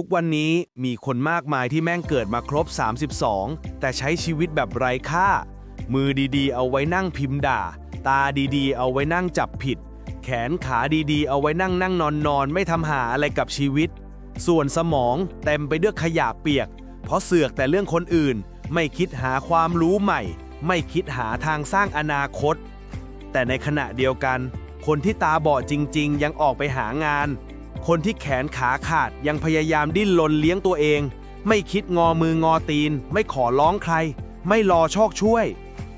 ทุกวันนี้มีคนมากมายที่แม่งเกิดมาครบ 32 แต่ใช้ชีวิตแบบไร้ค่า มือดีๆ เอาไว้นั่งพิมพ์ด่า ตาดีๆ เอาไว้นั่งจับผิด แขนขาดีๆ เอาไว้นั่งนั่งนอนนอนไม่ทำหาอะไรกับชีวิต ส่วนสมองเต็มไปด้วยขยะเปียก เพราะเสือกแต่เรื่องคนอื่น ไม่คิดหาความรู้ใหม่ ไม่คิดหาทางสร้างอนาคต แต่ในขณะเดียวกัน คนที่ตาบอดจริง ๆ ยังออกไปหางาน คนที่แขนขาขาดยังพยายามดิ้นรนเลี้ยงตัวเอง ไม่คิดงอมืองอตีน ไม่ขอร้องใคร ไม่รอโชคช่วย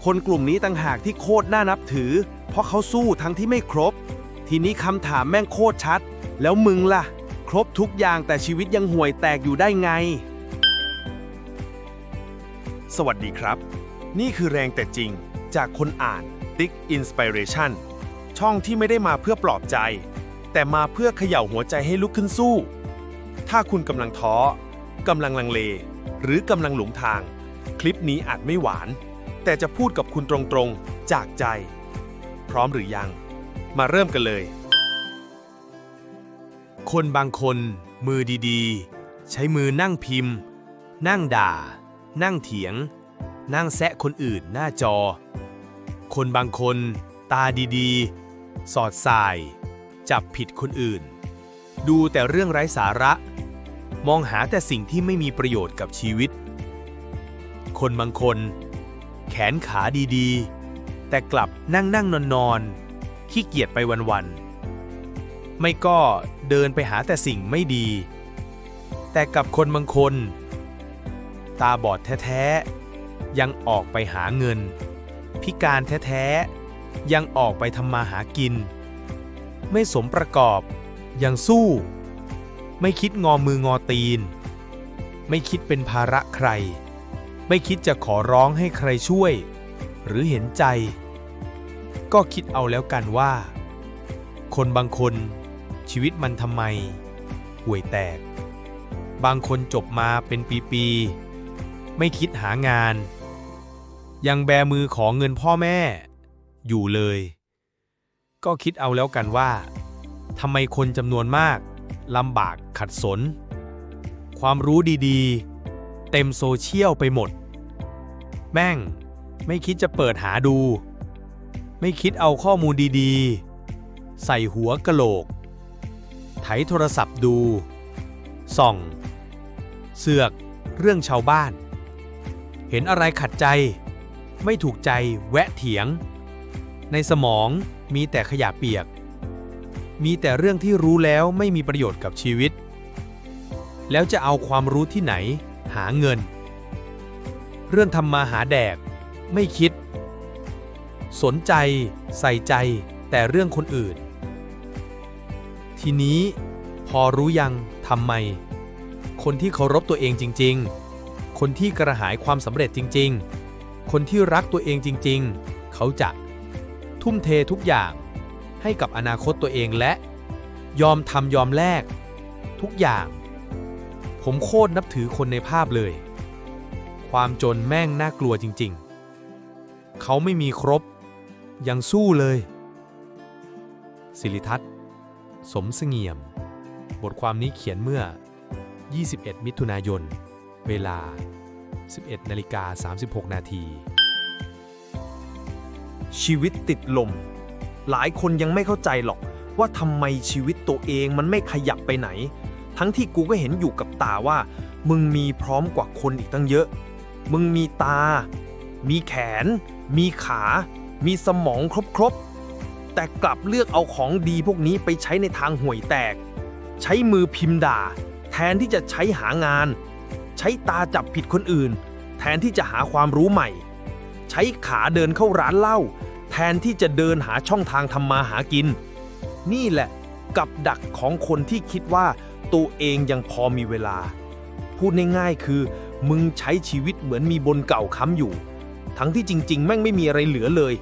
คนกลุ่มนี้ต่างหากที่โคตรน่านับถือ เพราะเขาสู้ทั้งที่ไม่ครบ ทีนี้คำถามแม่งโคตรชัด แล้วมึงล่ะ ครบทุกอย่างแต่ชีวิตยังห่วยแตกอยู่ได้ไง สวัสดีครับ นี่คือแรงแต่จริง จากคนอ่าน Tick Inspiration ช่องที่ไม่ได้มาเพื่อปลอบใจ แต่มาเพื่อเขย่าหัวใจให้ลุกขึ้นสู้ ถ้าคุณกำลังท้อกำลังลังเล หรือกำลังหลงทาง คลิปนี้อาจไม่หวาน แต่จะพูดกับคุณตรงๆ จากใจ พร้อมหรือยัง มาเริ่มกันเลย คนบางคน มือดีๆ ใช้มือนั่งพิมพ์ นั่งด่า นั่งเถียง นั่งแซะคนอื่นหน้าจอ คนบางคน ตาดีๆ สอดสาย จับผิดคนอื่น ดูแต่เรื่องไร้สาระ มองหาแต่สิ่งที่ไม่มีประโยชน์กับชีวิต คนบางคน แขนขาดีๆ แต่กลับนั่งนั่งนอนนอนขี้เกียจไปวันๆ ไม่ก็เดินไปหาแต่สิ่งไม่ดี แต่กับคนบางคน ตาบอดแท้ๆ ยังออกไปหาเงิน พิการแท้ๆ ยังออกไปทำมาหากิน ไม่สมประกอบ ยังสู้ ไม่คิดงอมืองอตีน ไม่คิดเป็นภาระใคร ไม่คิดจะขอร้องให้ใครช่วย หรือเห็นใจ ก็คิดเอาแล้วกันว่า คนบางคนชีวิตมันทำไม ห่วยแตก บางคนจบมาเป็นปีๆ ไม่คิดหางาน ยังแบมือขอเงินพ่อแม่ อยู่เลย ก็คิดเอาแล้วกันว่าทำไมคนจำนวนมากลำบากขัดสน ความรู้ดีๆ เต็มโซเชียลไปหมด แม่งไม่คิดจะเปิดหาดู ไม่คิดเอาข้อมูลดีๆ ใส่หัวกะโหลก ไถโทรศัพท์ดู ส่อง เสือกเรื่องชาวบ้าน เห็นอะไรขัดใจ ไม่ถูกใจแวะเถียง ในสมองมีแต่ขยะเปียก มีแต่เรื่องที่รู้แล้วไม่มีประโยชน์กับชีวิต แล้วจะเอาความรู้ที่ไหน หาเงิน เรื่องทำมาหาแดก ไม่คิด สนใจ ใส่ใจ แต่เรื่องคนอื่น ทีนี้พอรู้ยังทำไม คนที่เคารพตัวเองจริง ๆ คนที่กระหายความสำเร็จจริง ๆ คนที่รักตัวเองจริง ๆ เขาจะ ทุ่มเททุกอย่าง ให้กับอนาคตตัวเองและ ยอมทำยอมแลกทุกอย่าง ผมโคตรนับถือคนในภาพเลย ความจนแม่งน่ากลัวจริง ๆ เขาไม่มีครบ ยังสู้เลย สิริทัศน์ สมเสงี่ยม บทความนี้เขียนเมื่อ 21 มิถุนายน เวลา 11นาฬิกา36 นาที ชีวิตติดลม หลายคนยังไม่เข้าใจหรอกว่าทำไมชีวิตตัวเองมันไม่ขยับไปไหน ทั้งที่กูก็เห็นอยู่กับตาว่า มึงมีพร้อมกว่าคนอีกตั้งเยอะ มึงมีตา มีแขน มีขา มีสมองครบๆ แต่กลับเลือกเอาของดีพวกนี้ไปใช้ในทางห่วยแตก ใช้มือพิมพ์ด่า แทนที่จะใช้หางาน ใช้ตาจับผิดคนอื่น แทนที่จะหาความรู้ใหม่ ใช้ขาเดินเข้าร้านเหล้าแทนที่จะเดินหาช่องทางทำมาหากิน นี่แหละกับดักของคนที่คิดว่าตัวเองยังพอมีเวลา พูดง่ายๆคือ มึงใช้ชีวิตเหมือนมีบนเก่าค้ำอยู่ ทั้งที่จริง ๆ แม่งไม่มีอะไรเหลือเลย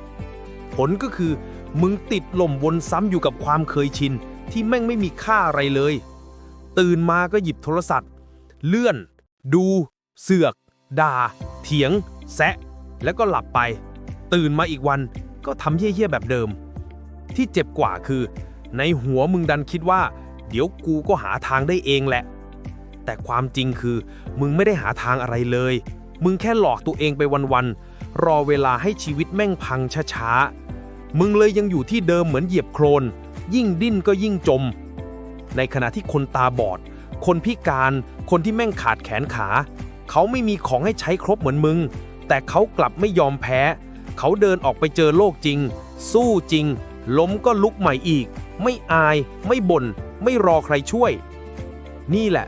ผลก็คือ มึงติดหล่มวนซ้ำอยู่กับความเคยชิน ที่แม่งไม่มีค่าอะไรเลย ตื่นมาก็หยิบโทรศัพท์ เลื่อน ดู เสือก ด่า เถียง แซะ แล้วก็หลับไป ตื่นมาอีกวันก็ทำเหี้ยๆแบบเดิม ที่เจ็บกว่าคือ ในหัวมึงดันคิดว่า เดี๋ยวกูก็หาทางได้เองแหละ แต่ความจริงคือ มึงไม่ได้หาทางอะไรเลย มึงแค่หลอกตัวเองไปวันๆรอเวลาให้ชีวิตแม่งพังช้าๆมึงเลยยังอยู่ที่เดิมเหมือนเหยียบโครนยิ่งดิ้นก็ยิ่งจม ในขณะที่คนตาบอด คนพิการ คนที่แม่งขาดแขนขา เขาไม่มีของให้ใช้ครบเหมือนมึง แต่เขากลับไม่ยอมแพ้ เขาเดินออกไปเจอโลกจริง สู้จริง ล้มก็ลุกใหม่อีก ไม่อาย ไม่บน่น ไม่รอใครช่วย นี่แหละ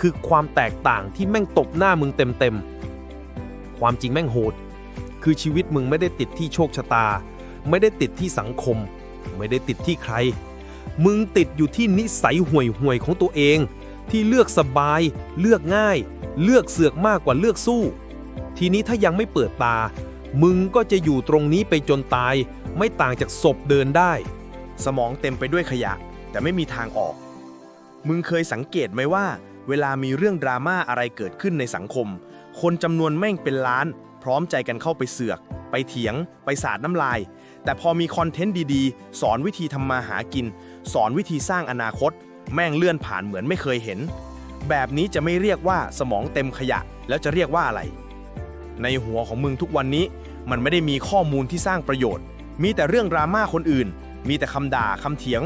คือความแตกต่างที่แม่งตบหน้ามึงเต็มๆ ความจริงแม่งโหด คือชีวิตมึงไม่ได้ติดที่โชคชะตา ไม่ได้ติดที่สังคม ไม่ได้ติดที่ใคร มึงติดอยู่ที่นิสัยห่วยห่วยของตัวเอง ที่เลือกสบาย เลือกง่าย เลือกเสือกมากกว่าเลือกสู้ ทีนี้ถ้ายังไม่เปิดตา มึงก็จะอยู่ตรงนี้ไปจนตาย ไม่ต่างจากศพเดินได้ สมองเต็มไปด้วยขยะ แต่ไม่มีทางออก มึงเคยสังเกตไหมว่า เวลามีเรื่องดราม่าอะไรเกิดขึ้นในสังคม คนจำนวนแม่งเป็นล้าน พร้อมใจกันเข้าไปเสือก ไปเถียง ไปสาดน้ำลาย แต่พอมีคอนเทนต์ดีๆ สอนวิธีทำมาหากิน สอนวิธีสร้างอนาคต แม่งเลื่อนผ่านเหมือนไม่เคยเห็น แบบนี้จะไม่เรียกว่าสมองเต็มขยะ แล้วจะเรียกว่าอะไร ในหัวของมึงทุกวันนี้ มันไม่ได้มีข้อมูลที่สร้างประโยชน์ มีแต่เรื่องดราม่าคนอื่น มีแต่คำด่าคำเถียง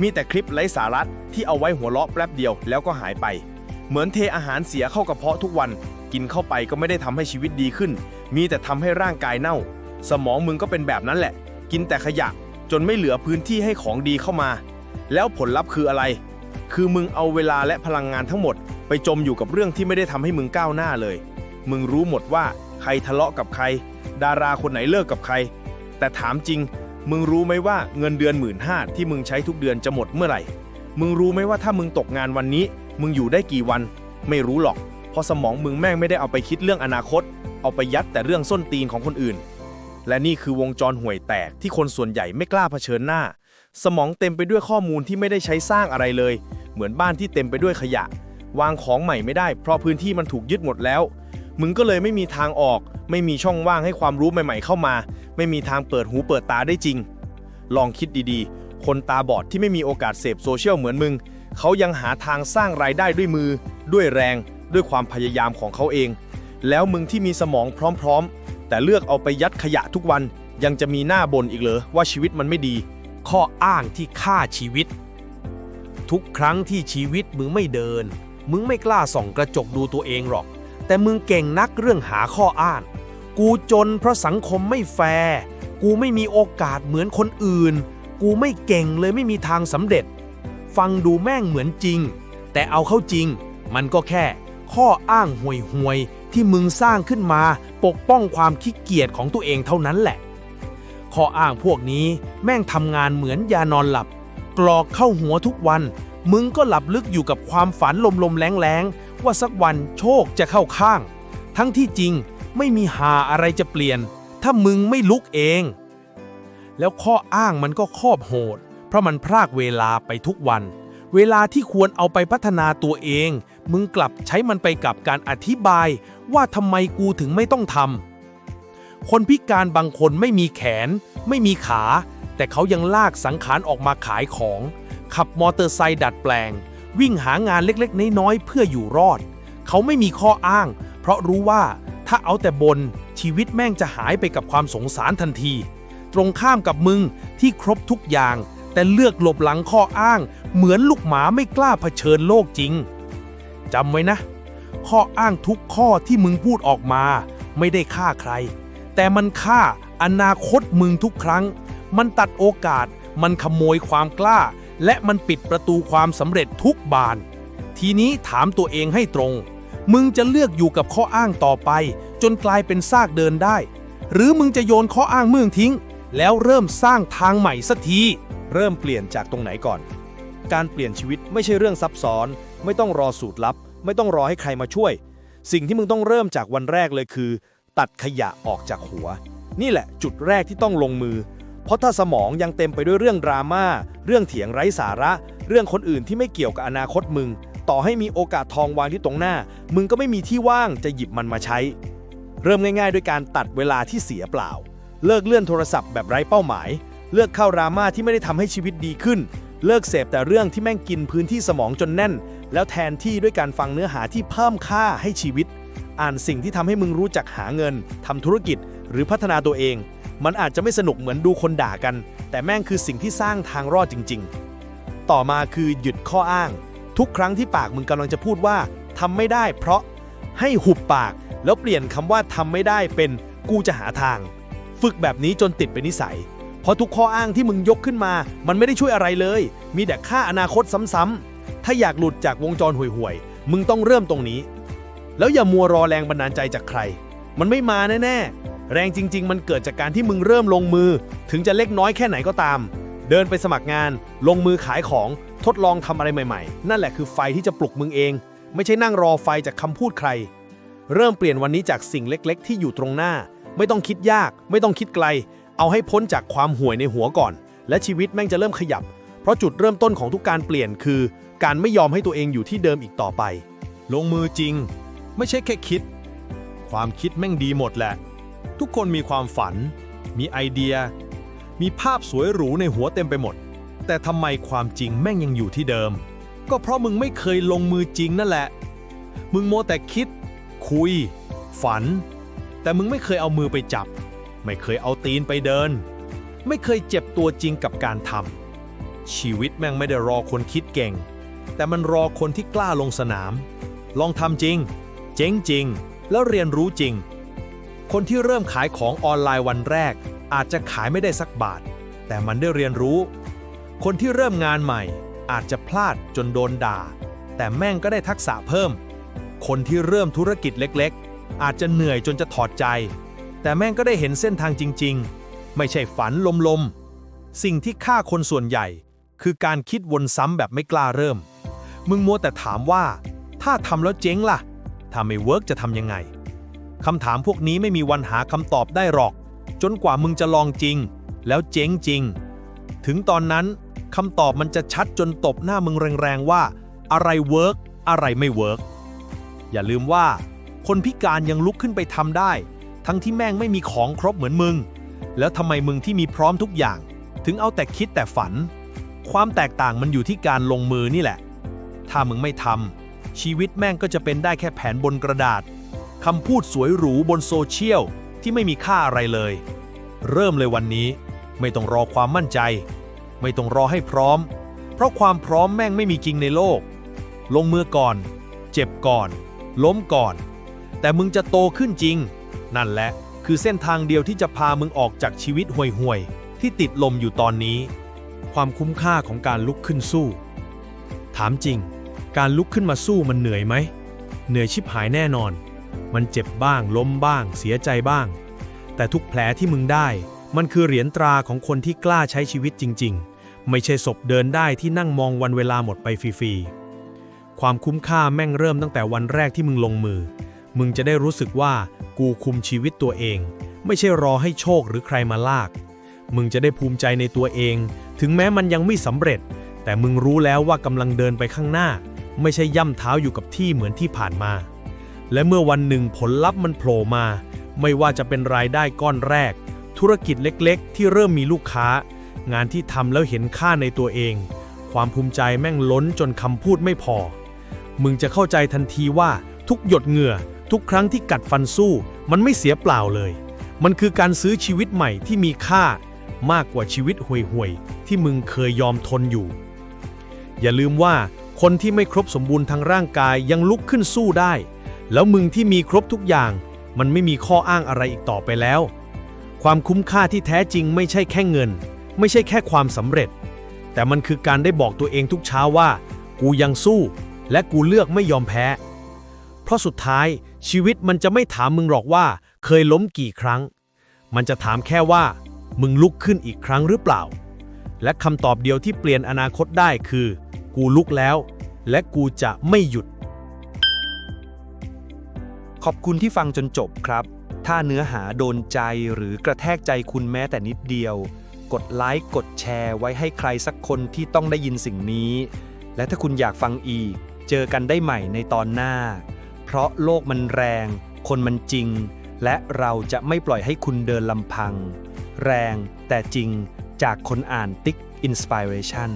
มีแต่คลิปไร้สาระที่เอาไว้หัวเราะแป๊บเดียวแล้วก็หายไป เหมือนเทอาหารเสียเข้ากระเพาะทุกวัน กินเข้าไปก็ไม่ได้ทำให้ชีวิตดีขึ้น มีแต่ทำให้ร่างกายเน่า สมองมึงก็เป็นแบบนั้นแหละ กินแต่ขยะจนไม่เหลือพื้นที่ให้ของดีเข้ามา แล้วผลลัพธ์คืออะไร คือมึงเอาเวลาและพลังงานทั้งหมด ไปจมอยู่กับเรื่องที่ไม่ได้ทำให้มึงก้าวหน้าเลย มึงรู้หมดว่า ใครทะเลาะกับใคร ดาราคนไหนเลิกกับใคร แต่ถามจริง มึงรู้ไหมว่าเงินเดือนหมื่นห้าที่มึงใช้ทุกเดือนจะหมดเมื่อไหร่ มึงรู้ไหมว่าถ้ามึงตกงานวันนี้ มึงอยู่ได้กี่วัน ไม่รู้หรอก เพราะสมองมึงแม่งไม่ได้เอาไปคิดเรื่องอนาคต เอาไปยัดแต่เรื่องส้นตีนของคนอื่น และนี่คือวงจรห่วยแตกที่คนส่วนใหญ่ไม่กล้าเผชิญหน้า สมองเต็มไปด้วยข้อมูลที่ไม่ได้ใช้สร้างอะไรเลย เหมือนบ้านที่เต็มไปด้วยขยะ วางของใหม่ไม่ได้ เพราะพื้นที่มันถูกยึดหมดแล้ว มึงก็เลยไม่มีทางออก ไม่มีช่องว่างให้ความรู้ใหม่ ๆ เข้ามา ไม่มีทางเปิดหูเปิดตาได้จริง ลองคิดดีๆ คนตาบอดที่ไม่มีโอกาสเสพโซเชียลเหมือนมึง เขายังหาทางสร้างรายได้ด้วยมือ ด้วยแรง ด้วยความพยายามของเขาเอง แล้วมึงที่มีสมองพร้อมๆ แต่เลือกเอาไปยัดขยะทุกวัน ยังจะมีหน้าบ่นอีกเหรอว่าชีวิตมันไม่ดี ข้ออ้างที่ฆ่าชีวิต ทุกครั้งที่ชีวิตมึงไม่เดิน มึงไม่กล้าส่องกระจกดูตัวเองหรอก แต่มึงเก่งนักเรื่องหาข้ออ้างกูจนเพราะสังคมไม่แฟร์ กูไม่มีโอกาสเหมือนคนอื่น กูไม่เก่งเลยไม่มีทางสำเร็จ ฟังดูแม่งเหมือนจริง แต่เอาเข้าจริง มันก็แค่ ข้ออ้างห่วยๆที่มึงสร้างขึ้นมาปกป้องความขี้เกียจของตัวเองเท่านั้นแหละ ข้ออ้างพวกนี้แม่งทำงานเหมือนยานอนหลับ กรอกเข้าหัวทุกวัน มึงก็หลับลึกอยู่กับความฝันลมๆแรงๆ ว่าสักวันโชคจะเข้าข้าง ทั้งที่จริงไม่มีหาอะไรจะเปลี่ยน ถ้ามึงไม่ลุกเอง แล้วข้ออ้างมันก็ครอบโหด เพราะมันพรากเวลาไปทุกวัน เวลาที่ควรเอาไปพัฒนาตัวเอง มึงกลับใช้มันไปกับการอธิบาย ว่าทำไมกูถึงไม่ต้องทำคนพิการบางคนไม่มีแขน ไม่มีขา แต่เขายังลากสังขารออกมาขายของ ขับมอเตอร์ไซค์ดัดแปลง วิ่งหางานเล็กๆ น้อยๆเพื่ออยู่รอด เขาไม่มีข้ออ้าง เพราะรู้ว่าถ้าเอาแต่บนชีวิตแม่งจะหายไปกับความสงสารทันที ตรงข้ามกับมึงที่ครบทุกอย่าง แต่เลือกหลบหลังข้ออ้าง เหมือนลูกหมาไม่กล้าเผชิญโลกจริงจำไว้นะ ข้ออ้างทุกข้อที่มึงพูดออกมา ไม่ได้ฆ่าใคร แต่มันฆ่าอนาคตมึงทุกครั้ง มันตัดโอกาส มันขโมยความกล้า และมันปิดประตูความสำเร็จทุกบาน ทีนี้ถามตัวเองให้ตรง มึงจะเลือกอยู่กับข้ออ้างต่อไป จนกลายเป็นซากเดินได้ หรือมึงจะโยนข้ออ้างเมืองทิ้ง แล้วเริ่มสร้างทางใหม่สักที เริ่มเปลี่ยนจากตรงไหนก่อน การเปลี่ยนชีวิตไม่ใช่เรื่องซับซ้อน ไม่ต้องรอสูตรลับ ไม่ต้องรอให้ใครมาช่วย สิ่งที่มึงต้องเริ่มจากวันแรกเลยคือ ตัดขยะออกจากหัว นี่แหละจุดแรกที่ต้องลงมือ เพราะถ้าสมองยังเต็มไปด้วยเรื่องดราม่า เรื่องเถียงไร้สาระ เรื่องคนอื่นที่ไม่เกี่ยวกับอนาคตมึง ต่อให้มีโอกาสทองวางที่ตรงหน้า มึงก็ไม่มีที่ว่างจะหยิบมันมาใช้ เริ่มง่ายๆ ด้วยการตัดเวลาที่เสียเปล่า เลิกเลื่อนโทรศัพท์แบบไร้เป้าหมาย เลิกเข้าดราม่าที่ไม่ได้ทำให้ชีวิตดีขึ้น เลิกเสพแต่เรื่องที่แม่งกินพื้นที่สมองจนแน่น แล้วแทนที่ด้วยการฟังเนื้อหาที่เพิ่มค่าให้ชีวิต อ่านสิ่งที่ทำให้มึงรู้จักหาเงินทำธุรกิจ หรือพัฒนาตัวเอง มันอาจจะไม่สนุกเหมือนดูคนด่ากัน แต่แม่งคือสิ่งที่สร้างทางรอดจริง ๆ ต่อมาคือหยุดข้ออ้าง ทุกครั้งที่ปากมึงกำลังจะพูดว่าทำไม่ได้ เพราะให้หุบปาก แล้วเปลี่ยนคำว่าทำไม่ได้เป็นกูจะหาทาง ฝึกแบบนี้จนติดเป็นนิสัย เพราะทุกข้ออ้างที่มึงยกขึ้นมา มันไม่ได้ช่วยอะไรเลย มีแต่ค่าอนาคตซ้ำๆถ้าอยากหลุดจากวงจรห่วยๆมึงต้องเริ่มตรงนี้ แล้วอย่ามัวรอแรงบันดาลใจจากใคร มันไม่มาแน่ๆ แรงจริง ๆ มันเกิดจากการที่มึงเริ่มลงมือ ถึงจะเล็กน้อยแค่ไหนก็ตาม เดินไปสมัครงาน ลงมือขายของ ทดลองทำอะไรใหม่ ๆ นั่นแหละคือไฟที่จะปลุกมึงเอง ไม่ใช่นั่งรอไฟจากคำพูดใคร เริ่มเปลี่ยนวันนี้จากสิ่งเล็ก ๆ ที่อยู่ตรงหน้า ไม่ต้องคิดยาก ไม่ต้องคิดไกล เอาให้พ้นจากความห่วยในหัวก่อน และชีวิตแม่งจะเริ่มขยับ เพราะจุดเริ่มต้นของทุกการเปลี่ยนคือ การไม่ยอมให้ตัวเองอยู่ที่เดิมอีกต่อไป ลงมือจริง ไม่ใช่แค่คิด ความคิดแม่งดีหมดแหละ ทุกคนมีความฝัน มีไอเดีย มีภาพสวยหรูในหัวเต็มไปหมด แต่ทำไมความจริงแม่งยังอยู่ที่เดิม ก็เพราะมึงไม่เคยลงมือจริงนั่นแหละ มึงโมแต่คิด คุย ฝัน แต่มึงไม่เคยเอามือไปจับ ไม่เคยเอาตีนไปเดิน ไม่เคยเจ็บตัวจริงกับการทำชีวิตแม่งไม่ได้รอคนคิดเก่ง แต่มันรอคนที่กล้าลงสนาม ลองทำจริง เจ๊งจริง แล้วเรียนรู้จริง คนที่เริ่มขายของออนไลน์วันแรก อาจจะขายไม่ได้สักบาท แต่มันได้เรียนรู้ คนที่เริ่มงานใหม่ อาจจะพลาดจนโดนด่า แต่แม่งก็ได้ทักษะเพิ่ม คนที่เริ่มธุรกิจเล็กๆ อาจจะเหนื่อยจนจะถอดใจ แต่แม่งก็ได้เห็นเส้นทางจริง ๆ ไม่ใช่ฝันลมๆ สิ่งที่ฆ่าคนส่วนใหญ่ คือการคิดวนซ้ำแบบไม่กล้าเริ่ม มึงมัวแต่ถามว่า ถ้าทำแล้วเจ๊งล่ะ ถ้าไม่เวิร์กจะทำยังไง คำถามพวกนี้ไม่มีวันหาคำตอบได้หรอก จนกว่ามึงจะลองจริง แล้วเจ๊งจริง ถึงตอนนั้นคำตอบมันจะชัดจนตบหน้ามึงแรงๆว่า อะไรเวิร์กอะไรไม่เวิร์กอย่าลืมว่า คนพิการยังลุกขึ้นไปทำได้ ทั้งที่แม่งไม่มีของครบเหมือนมึง แล้วทำไมมึงที่มีพร้อมทุกอย่าง ถึงเอาแต่คิดแต่ฝัน ความแตกต่างมันอยู่ที่การลงมือนี่แหละ ถ้ามึงไม่ทำชีวิตแม่งก็จะเป็นได้แค่แผนบนกระดาษ คำพูดสวยหรูบนโซเชียลที่ไม่มีค่าอะไรเลย เริ่มเลยวันนี้ ไม่ต้องรอความมั่นใจ ไม่ต้องรอให้พร้อม เพราะความพร้อมแม่งไม่มีจริงในโลก ลงมือก่อน เจ็บก่อน ล้มก่อน แต่มึงจะโตขึ้นจริง นั่นแหละคือเส้นทางเดียวที่จะพามึงออกจากชีวิตห่วยๆที่ติดลมอยู่ตอนนี้ ความคุ้มค่าของการลุกขึ้นสู้ ถามจริง การลุกขึ้นมาสู้มันเหนื่อยไหม เหนื่อยชิบหายแน่นอน มันเจ็บบ้าง ล้มบ้าง เสียใจบ้าง แต่ทุกแผลที่มึงได้ มันคือเหรียญตราของคนที่กล้าใช้ชีวิตจริง ๆ ไม่ใช่ศพเดินได้ที่นั่งมองวันเวลาหมดไปฟรีๆ ความคุ้มค่าแม่งเริ่มตั้งแต่วันแรกที่มึงลงมือ มึงจะได้รู้สึกว่ากูคุมชีวิตตัวเอง ไม่ใช่รอให้โชคหรือใครมาลาก มึงจะได้ภูมิใจในตัวเอง ถึงแม้มันยังไม่สำเร็จ แต่มึงรู้แล้วว่ากำลังเดินไปข้างหน้า ไม่ใช่ย่ำเท้าอยู่กับที่เหมือนที่ผ่านมา และเมื่อวันหนึ่งผลลัพธ์มันโผล่มา ไม่ว่าจะเป็นรายได้ก้อนแรก ธุรกิจเล็กๆ ที่เริ่มมีลูกค้า งานที่ทำแล้วเห็นค่าในตัวเอง ความภูมิใจแม่งล้นจนคำพูดไม่พอ มึงจะเข้าใจทันทีว่าทุกหยดเหงื่อ ทุกครั้งที่กัดฟันสู้ มันไม่เสียเปล่าเลย มันคือการซื้อชีวิตใหม่ที่มีค่ามากกว่าชีวิตห่วยๆที่มึงเคยยอมทนอยู่ อย่าลืมว่าคนที่ไม่ครบสมบูรณ์ทางร่างกายยังลุกขึ้นสู้ได้ แล้วมึงที่มีครบทุกอย่าง มันไม่มีข้ออ้างอะไรอีกต่อไปแล้ว ความคุ้มค่าที่แท้จริงไม่ใช่แค่เงิน ไม่ใช่แค่ความสำเร็จ แต่มันคือการได้บอกตัวเองทุกเช้าว่า กูยังสู้ และกูเลือกไม่ยอมแพ้ เพราะสุดท้ายชีวิตมันจะไม่ถามมึงหรอกว่า เคยล้มกี่ครั้ง มันจะถามแค่ว่า มึงลุกขึ้นอีกครั้งหรือเปล่า และคำตอบเดียวที่เปลี่ยนอนาคตได้คือ กูลุกแล้ว และกูจะไม่หยุด ขอบคุณที่ฟังจนจบครับ ถ้าเนื้อหาโดนใจหรือกระแทกใจคุณแม้แต่นิดเดียว กดไลค์กดแชร์ไว้ให้ใครสักคนที่ต้องได้ยินสิ่งนี้ และถ้าคุณอยากฟังอีก เจอกันได้ใหม่ในตอนหน้า เพราะโลกมันแรง คนมันจริง และเราจะไม่ปล่อยให้คุณเดินลำพัง แรงแต่จริงจากคนอ่านติ๊กอินสปิเรชัน